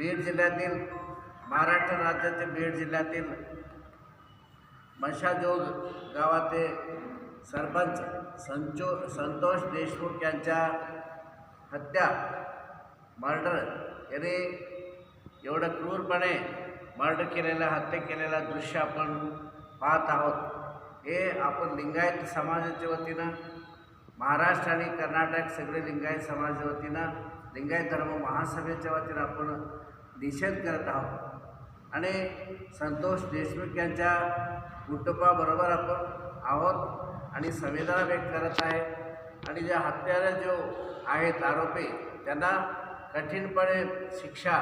बीड जिल्ह्यातील महाराष्ट्र राज्यातील बीड जिल्ह्यातील मशाजोग गावाचे सरपंच संचो संतोष देशमुख यांच्या हत्या मर्डर याने एवढं क्रूरपणे मर्डर केलेल्या हत्या केलेलं दृश्य आपण पाहत आहोत. हे आपण लिंगायत समाजाच्या वतीनं महाराष्ट्र आणि कर्नाटक सगळे लिंगायत समाजाच्या वतीनं लिंगायत धर्म महासभेच्या वतीनं आपण निषेध करत आहोत. आणि संतोष देशमुख यांच्या कुटुंबाबरोबर आपण आहोत आणि संवेदना व्यक्त करत आहे. आणि ज्या हत्यारे जो आहेत आरोपी त्यांना कठीणपणे शिक्षा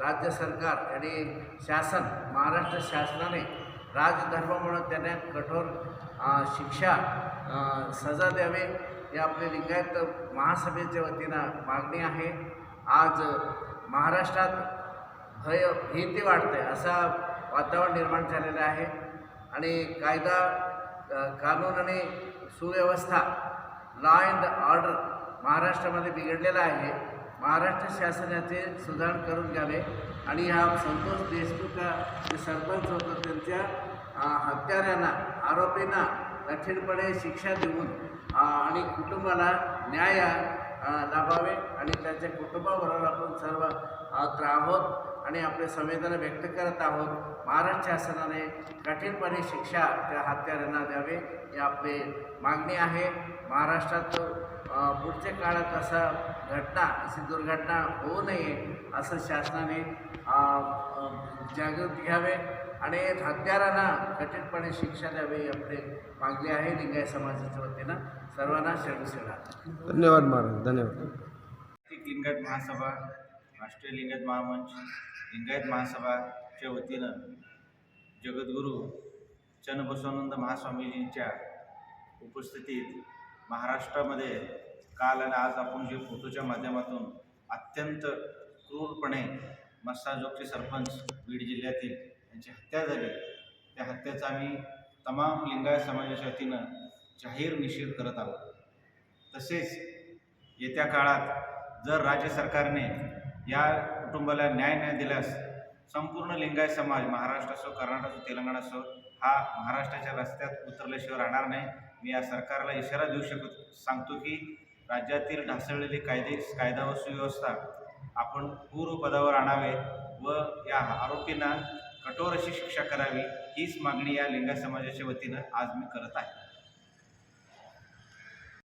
राज्य सरकार आणि शासन महाराष्ट्र शासनाने राजधर्म म्हणून त्यांना कठोर शिक्षा सजा द्यावी. ही आपले लिंगायत महासभेच्या वतीनं मागणी आहे. आज महाराष्ट्रात भय भीती वाटते असा वातावरण निर्माण झालेलं आहे. आणि कायदा कानून आणि सुव्यवस्था लॉ अँड ऑर्डर महाराष्ट्रामध्ये बिघडलेला आहे. महाराष्ट्र शासनाचे सुधारण करून घ्यावे. आणि हा संतोष देशमुख जे सरपंच होतं त्यांच्या हत्याऱ्यांना आरोपींना कठीणपणे शिक्षा देऊन आणि कुटुंबाला न्याय लाभावे आणि त्यांच्या कुटुंबाबरोबर आपण सर्व आहोत आहोत आणि आपले संवेदना व्यक्त करत आहोत. महाराष्ट्र शासनाने कठीणपणे शिक्षा त्या हत्यारांना द्यावे ही आपली मागणी आहे. महाराष्ट्रात पुढच्या काळात असा घटना अशी दुर्घटना होऊ नये असं शासनाने जागृत घ्यावे. आणि हत्यारांना कठीणपणे शिक्षा द्यावी ही आपली मागणी आहे लिंगायत समाजाच्या वतीनं. सर्वांना शरणसेवा धन्यवाद महाराज धन्यवाद. लिंगायत महासभा राष्ट्रीय लिंगायत महामंच लिंगायत महासभाच्या वतीनं जगद्गुरू चन्नबसवानंद महास्वामीजींच्या उपस्थितीत महाराष्ट्रामध्ये काल आणि आज आपण जे फोटोच्या माध्यमातून अत्यंत क्रूरपणे मस्साजोगचे सरपंच बीड जिल्ह्यातील त्यांची हत्या झाली. त्या हत्याचा आम्ही तमाम लिंगायत समाजाच्या वतीनं जाहीर निषेध करत आहोत. तसेच येत्या काळात जर राज्य सरकारने या कुटुंबाला न्याय न दिल्यास संपूर्ण लिंगायत समाज महाराष्ट्र असो कर्नाटक असो तेलंगणा असो हा महाराष्ट्राच्या रस्त्यात उतरल्याशिवाय राहणार नाही. मी या सरकारला इशारा देऊ शकत सांगतो की राज्यातील ढासळलेली कायदे कायदा व सुव्यवस्था आपण पूर्वपदावर आणावे व या आरोपींना कठोर अशी शिक्षा करावी हीच मागणी या लिंगा समाजाच्या वतीनं आज मी करत आहे.